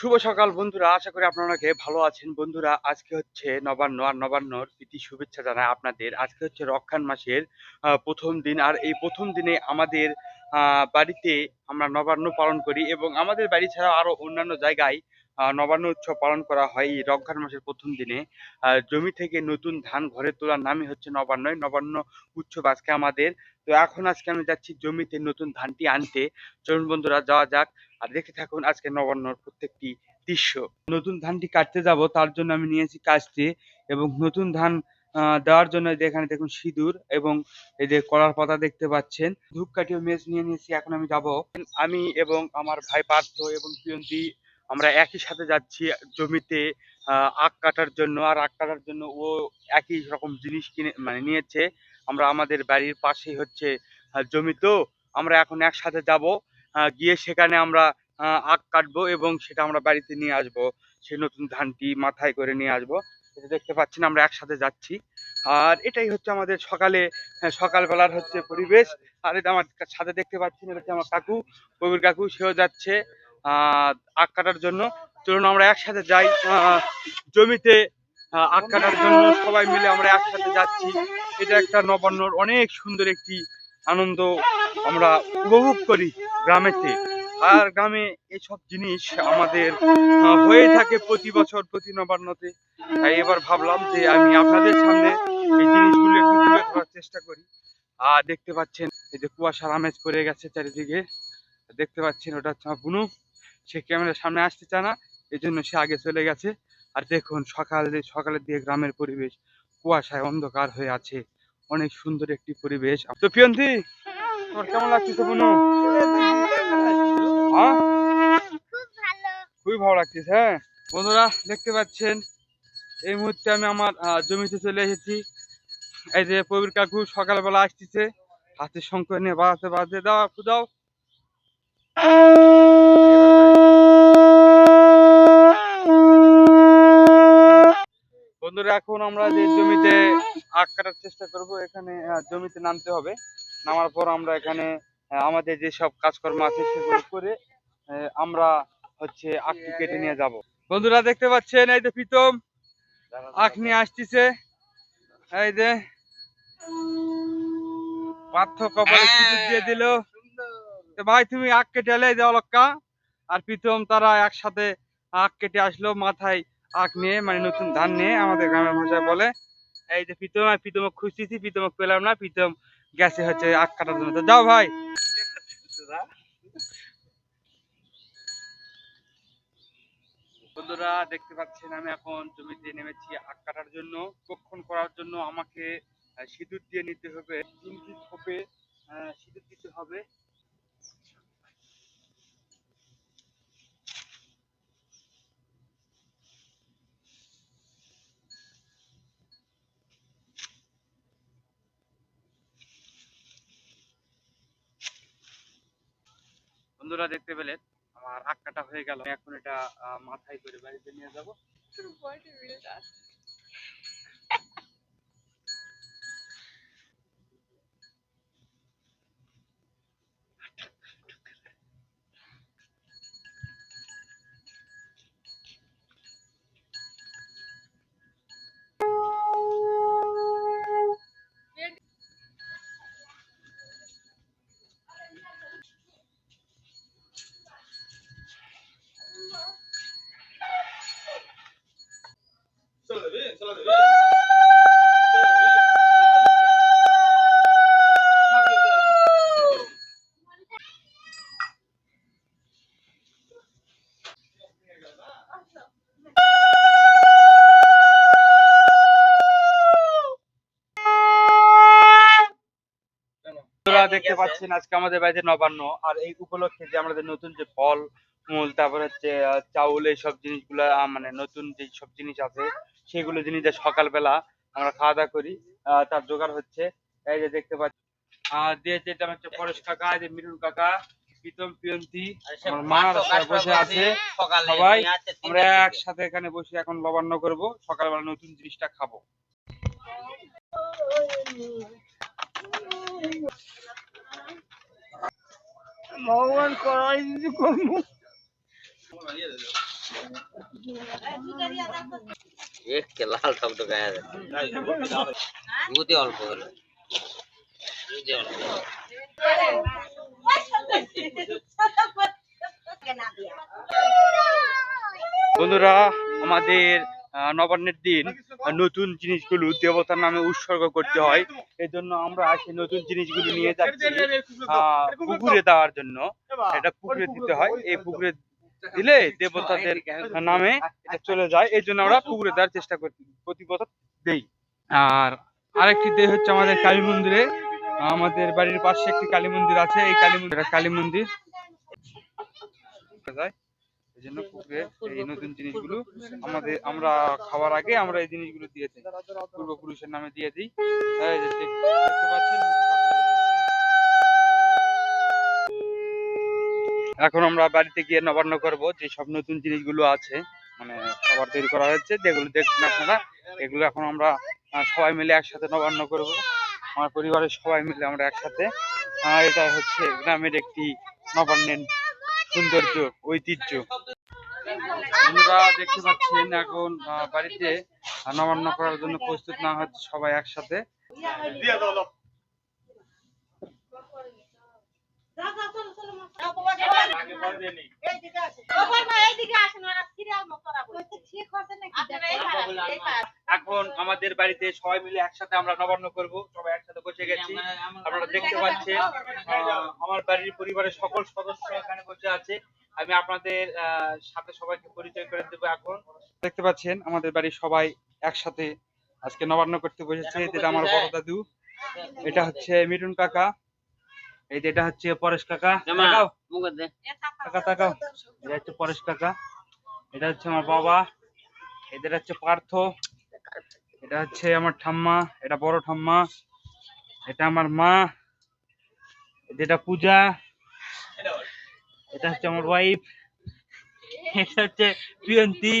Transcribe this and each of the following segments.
শুভ সকাল বন্ধুরা, আশা করি আপনারা ভালো আছেন। বন্ধুরা, আজকে হচ্ছে নবান্ন আর নবান্নর প্রীতি শুভেচ্ছা জানাই আপনাদের। আজকে হচ্ছে রক্ষান মাসের প্রথম দিন। আর এই প্রথম দিনে আমাদের বাড়িতে আমরা নবান্ন পালন করি এবং আমাদের বাড়ি ছাড়া আরও অন্যান্য জায়গায় নবান্ন উৎসব পালন করা হয় এই রক্ষান মাসের প্রথম দিনে। জমি থেকে নতুন ধান ঘরে তোলার নামই হচ্ছে নবান্ন নবান্ন উৎসব আজকে আমাদের। তো এখন আজকে আমি যাচ্ছি জমিতে নতুন ধানটি আনতে। চলুন বন্ধুরা, যাওয়া যাক। আর দেখে থাকুন আজকে নবান্নর প্রত্যেকটি দৃশ্য। নতুন ধানটি কাটতে যাব, তার জন্য আমি নিয়েছি কাস্তে এবং নতুন ধান দেওয়ার জন্য এখানে দেখুন সিঁদুর এবং এই যে কলার পাতা দেখতে পাচ্ছেন। ধূপকাঠি মেজ নিয়ে নিয়েছি, এখন আমি যাব। আমি এবং আমার ভাই পার্থ এবং প্রিয়ন্তী আমরা একই সাথে যাচ্ছি জমিতে আখ কাটার জন্য আর আখ কাটার জন্য ও একই রকম জিনিস কিনে মানে নিয়েছে। আমরা আমাদের বাড়ির পাশেই হচ্ছে জমি তো। আমরা এখন একসাথে যাব গিয়ে সেখানে আমরা আখ কাটবো এবং সেটা আমরা বাড়িতে নিয়ে আসব। সেই নতুন ধানটি মাথায় করে নিয়ে আসব। এটা দেখতে পাচ্ছেন আমরা একসাথে যাচ্ছি। আর এটাই হচ্ছে আমাদের সকালে হ্যাঁ, সকালবেলার হচ্ছে পরিবেশ। আর এটা আমার সাথে দেখতে পাচ্ছেন এটা হচ্ছে আমার কাকু কবির কাকু সেও যাচ্ছে। আখ কাটার জন্য। চলুন আমরা একসাথে যাই। জমিতে আখ কাটার জন্য সবাই মিলে আমরা একসাথে যাচ্ছি। এটা একটা নবান্নর অনেক সুন্দর একটি আনন্দ আমরা উপভোগ করি গ্রামেতে। আর গ্রামে এসব জিনিস আমাদের হয়ে থাকে প্রতি বছর প্রতি নবান্নতে। তাই এবার ভাবলাম যে আমি আপনাদের সামনে এই জিনিসগুলো একটু তুলে ধরার চেষ্টা করি। আর দেখতে পাচ্ছেন, এই যে কুয়াশার আমেজ পড়ে গেছে চারিদিকে। দেখতে পাচ্ছেন, ওটা হচ্ছে বুনু। সে ক্যামেরার সামনে আসতে চায় না এই জন্য সে আগে চলে গেছে। আর দেখুন, সকালে, সকালের দিকে গ্রামের পরিবেশ কুয়াশায় অন্ধকার হয়ে আছে। অনেক সুন্দর একটি পরিবেশ। তো প্রিয়ন্তী তোমার কেমন লাগতেছে বুনু হ্যাঁ? খুবই ভালো লাগতেছে হ্যাঁ? বন্ধুরা, দেখতে পাচ্ছেন, এই মুহূর্তে আমি আমার জমিতে চলে এসেছি। এই যে প্রবীর কাকু সকালবেলা আসতেছে, হাতে শঙ্খ নিয়ে বাজাতে বাজাতে, দাও দাও। বন্ধুরা এখন আমরা যে জমিতে আখ কাটার চেষ্টা করব এখানে জমিতে নামতে হবে। নামার পর আমরা এখানে আমাদের যেসব কাজকর্ম আছে সেগুলো করে আমরা হচ্ছে আখটি কেটে নিয়ে যাব। বন্ধুরা দেখতে পাচ্ছেন এই যে প্রীতম আখ নিয়ে আসতেছে। এই যে পার্থ কপালে সিঁদুর দিয়ে দিল। ভাই তুমি আখ কেটে এলে যে অলক্কা আর প্রীতম তারা একসাথে আখ কেটে আসলো মাথায়। আখ নিয়ে মানে নতুন ধান নিয়ে আমাদের গ্রামের ভাষায় বলে এই যে প্রীতম আর প্রীতমক খুঁজতেছি প্রীতমক পেলাম না প্রীতম গেছে হচ্ছে আখ কাটার জন্য। তো যাও ভাই। বন্ধুরা দেখতে পাচ্ছেন আমি এখন জমিতে নেমেছি আখ কাটার জন্য। কক্ষণ করার জন্য আমাকে সিঁদুর দিয়ে নিতে হবে। তিনটি আহ, সিঁদুর দিতে হবে। বন্ধুরা দেখতে পেলেন আমার আক্কাটা হয়ে গেল। এখন এটা মাথায় করে বাড়িতে নিয়ে যাব। দেখতে পাচ্ছেন আজকে আমাদের বাড়িতে নবান্ন, আর এই উপলক্ষে যে আমাদের নতুন যে ফল, মূল, তারপর হচ্ছে চাউল, এইসব জিনিসগুলা মানে নতুন যে সব জিনিস আছে সেগুলো জিনিস যে সকালবেলা আমরা খাওয়া দাওয়া করি আহ, তার জোগাড় হচ্ছে। এই যে দেখতে পাচ্ছি আর দিয়েছে এটা হচ্ছে পরেশ কাকা এই যে মিরুল কাকা প্রীতম প্রিয়ন্তী আমার মা বসে আছে। সবাই আমরা একসাথে এখানে বসে এখন নবান্ন করব। সকালবেলা নতুন জিনিসটা খাব। ভগবান করাই করব। একে লাল দুধে অল্প হলো। দুধে অল্প। বন্ধুরা, আমাদের নবান্নের দিন নতুন জিনিসগুলো দেবতার নামে উৎসর্গ করতে হয়। এই জন্য আমরা আসি নতুন জিনিসগুলো নিয়ে যাচ্ছি পুকুরে দেওয়ার জন্য। এটা পুকুরে দিতে হয়। এই পুকুরে দিলে দেবতাদের নামে এটা চলে যায় এই জন্য আমরা পুকুরে দেওয়ার চেষ্টা করি প্রতি বছর দেই। আর আরেকটি দেয় হচ্ছে আমাদের কালী মন্দিরে। আমাদের বাড়ির পাশে একটি কালী মন্দির আছে এই কালী মন্দির কালী মন্দির। যায়। এই জন্য পুকুরে এই নতুন জিনিসগুলো আমাদের আমরা খাওয়ার আগে আমরা এই জিনিসগুলো দিয়ে দিই। পূর্বপুরুষের নামে দিয়ে দিই। দেখতে পাচ্ছেন? এখন আমরা বাড়িতে গিয়ে নবান্ন করব যে সব নতুন জিনিসগুলো আছে মানে খাবার তৈরি করা হয়েছে যেগুলো দেখছেন আপনারা এগুলো এখন আমরা আহ, সবাই মিলে একসাথে নবান্ন করব। আমার পরিবারের সবাই মিলে আমরা একসাথে। আহ, এটা হচ্ছে গ্রামের একটি নবান্নের সৌন্দর্য ঐতিহ্য। বন্ধুরা দেখতে পাচ্ছেন এখন আহ, বাড়িতে আহ, নবান্ন করার জন্য প্রস্তুত না হচ্ছে সবাই একসাথে। এখন আমাদের বাড়িতে সবাই মিলে একসাথে আমরা নবান্ন করব। সবাই একসাথে বসে গেছি। আপনারা দেখতে পাচ্ছেন আমার বাড়ির পরিবারের সকল সদস্য এখানে বসে আছে। আমি আপনাদের সাথে সবাইকে পরিচয় করে দেবো এখন। দেখতে পাচ্ছেন, আমাদের বাড়ির সবাই একসাথে আজকে নবান্ন করতে বসেছে। এটা আমার বড় দাদু, এটা হচ্ছে মিঠুন কাকা। এই যে এটা হচ্ছে পরেশ কাকা। তাকাও, মুখে দে। কাকা তাকাও। এটা হচ্ছে পরেশ কাকা। এটা হচ্ছে আমার বাবা। এদের হচ্ছে পার্থ। এটা হচ্ছে আমার ঠাম্মা। এটা বড় ঠাম্মা। এটা আমার মা। এটা পূজা। এটা হচ্ছে আমার ওয়াইফ এটা হচ্ছে প্রিয়ন্তী।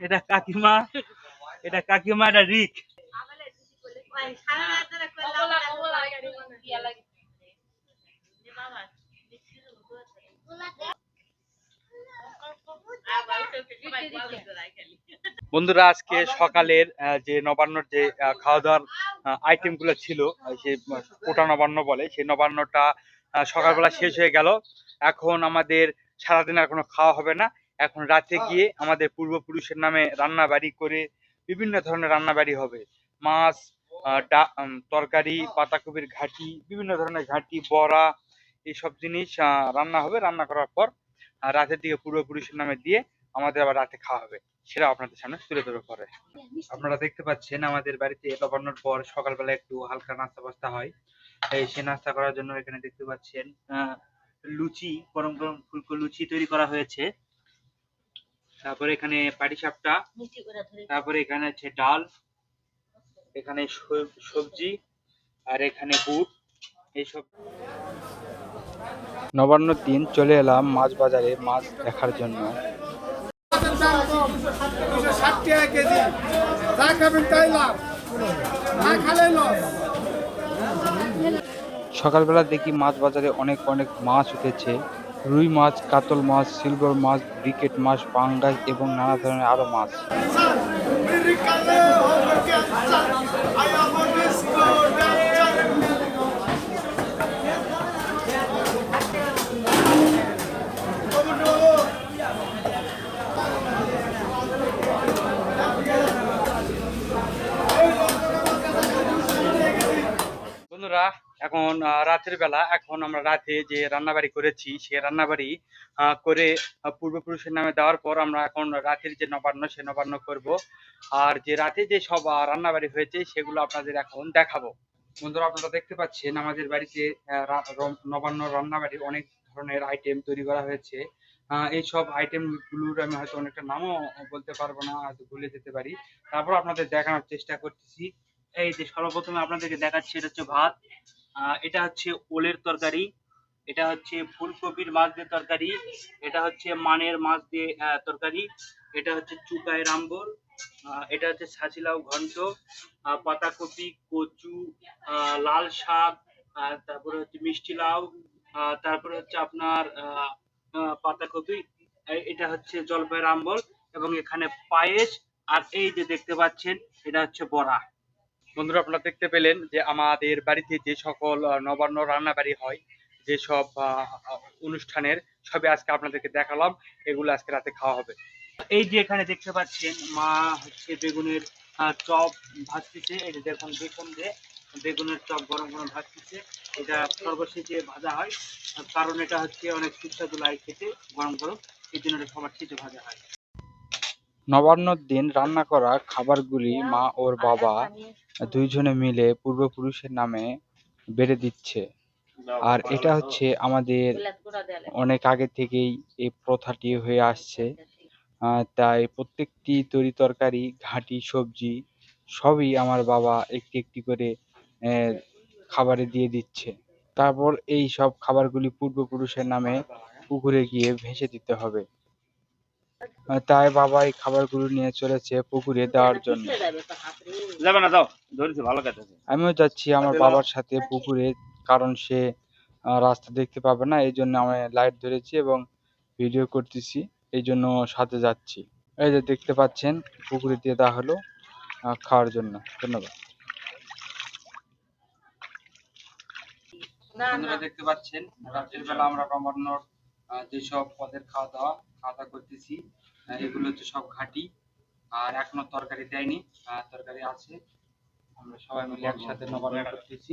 এটা কাকিমা। এটা কাকিমা এটা রিক। বন্ধুরা, আজকে সকালের যে নবান্নর যে খাওয়া দাওয়ার আইটেমগুলো ছিল যে কোটা নবান্ন বলে, সেই নবান্নটা সকালবেলা শেষ হয়ে গেল। এখন আমাদের সারাদিন আর কোনো খাওয়া হবে না। এখন রাতে গিয়ে আমাদের পূর্বপুরুষের নামে রান্না বাড়ি করে বিভিন্ন ধরনের রান্না বাড়ি হবে। মাছ তরকারি, পাতাকপির ঘাটি, বিভিন্ন ধরনের ঘাটি, বড়া এইসব জিনিস আহ, রান্না হবে। রান্না করার পর রাতের দিকে পূর্বপুরুষের নামে দিয়ে আমাদের আবার রাতে খাওয়া হবে। সেটা আপনাদের সামনে তুলে ধরে পরে। আপনারা দেখতে পাচ্ছেন আমাদের বাড়িতে নবান্নর পর সকালবেলা একটু হালকা নাস্তা বাস্তা হয়। এই সে নাস্তা করার জন্য এখানে দেখতে পাচ্ছেন আহ, লুচি গরম গরম ফুলকো লুচি তৈরি করা হয়েছে। তারপরে এখানে পাটিসাপটা তারপরে এখানে হচ্ছে ডাল এখানে সব- সবজি আর এখানে বুট এইসব। নবান্ন দিন চলে এলাম মাছ বাজারে মাছ দেখার জন্য। সকালবেলা দেখি মাছ বাজারে অনেক অনেক মাছ উঠেছে। রুই মাছ, কাতল মাছ, সিলভার মাছ, ব্রিকেট মাছ, পাঙ্গাস এবং নানা ধরনের আরও মাছ বন্ধুরা এখন আহ, রাতের বেলা এখন আমরা রাতে যে রান্নাবাড়ি করেছি সে রান্নাবাড়ি করে পূর্বপুরুষের নামে দেওয়ার পর আমরা এখন রাতের যে নবান্ন, সে নবান্ন করব। আর যে রাতে যে সব রান্নাবাড়ি হয়েছে, সেগুলো আপনাদের এখন দেখাবো। বন্ধুরা, আপনারা দেখতে পাচ্ছেন, আমাদের বাড়িতে নবান্ন রান্নাবাড়ি অনেক ধরনের আইটেম তৈরি করা হয়েছে। এই সব আইটেমগুলোর আমি হয়তো অনেকটা নামও বলতে পারব না, হয়তো ভুলে যেতে পারি। তারপর আপনাদের দেখানোর চেষ্টা করতেছি। এই যে সর্বপ্রথমে আপনাদেরকে দেখাচ্ছি, এটা হচ্ছে ভাত। এটা হচ্ছে ওলের তরকারি, এটা হচ্ছে ফুলকপির মাছ দিয়ে তরকারি, এটা হচ্ছে মানের মাছ দিয়ে তরকারি, এটা হচ্ছে চুকাই রাম্বল এটা হচ্ছে ছাচিলাও ঘন্ট পাতাকপি, কচু লাল শাক তারপরে হচ্ছে মিষ্টি লাউ তারপরে হচ্ছে আপনার পাতাকপি এটা হচ্ছে জলপাইয়ের আম্বল এবং এখানে পায়েস, আর এই যে দেখতে পাচ্ছেন, এটা হচ্ছে বড়া। বন্ধুরা, আপনারা দেখতে পেলেন যে আমাদের বাড়িতে যে সকল নবান্ন রান্নাবাড়ি হয় যেসব অনুষ্ঠানের, সবই আজকে আপনাদেরকে দেখালাম। এগুলো আজকে রাতে খাওয়া হবে। এই যে এখানে দেখতে পাচ্ছেন, মা হচ্ছে বেগুনের চপ ভাজতেছে। যে দেখুন, বেগুন দিয়ে বেগুনের চপ গরম গরম ভাজতেছে। এটা সর্বশেষে ভাজা হয়। কারণ এটা হচ্ছে অনেক সুস্বাদু লাগে খেতে, গরম গরম। এই জন্য এটা সবার শেষে ভাজা হয়। নবান্নর দিন রান্না করা খাবারগুলি মা ওর বাবা দুইজনে মিলে পূর্বপুরুষের নামে বেড়ে দিচ্ছে। আর এটা হচ্ছে আমাদের অনেক আগে থেকেই এই প্রথাটি হয়ে আসছে। তাই প্রত্যেকটি তরি তরকারি, ঘাঁটি, সবজি সবই আমার বাবা একটি একটি করে খাবারে দিয়ে দিচ্ছে। তারপর এই সব খাবারগুলি পূর্বপুরুষের নামে পুকুরে গিয়ে ভেসে দিতে হবে। তাই বাবা এই খাবারগুলো নিয়ে চলেছে পুকুরে দেওয়ার জন্য। যাবে না যাও। ধরেছি ভালো কাজ আমিও যাচ্ছি আমার বাবার সাথে পুকুরে কারণ সে রাস্তা দেখতে পাবে না এই জন্য আমি লাইট ধরেছি এবং ভিডিও করতেছি এই জন্য সাথে যাচ্ছি। এই যে দেখতে পাচ্ছেন পুকুরে দিয়ে দেওয়া হলো খাওয়ার জন্য। ধন্যবাদ। বন্ধুরা দেখতে পাচ্ছেন রাতের বেলা আমরা যেসব পদের খাওয়া দাওয়া খাওয়া দাওয়া করতেছি এগুলো হচ্ছে সব ঘাটি আর এখনও তরকারি দেয়নি। তরকারি আছে। আমরা সবাই মিলে একসাথে নবান্ন করতেছি।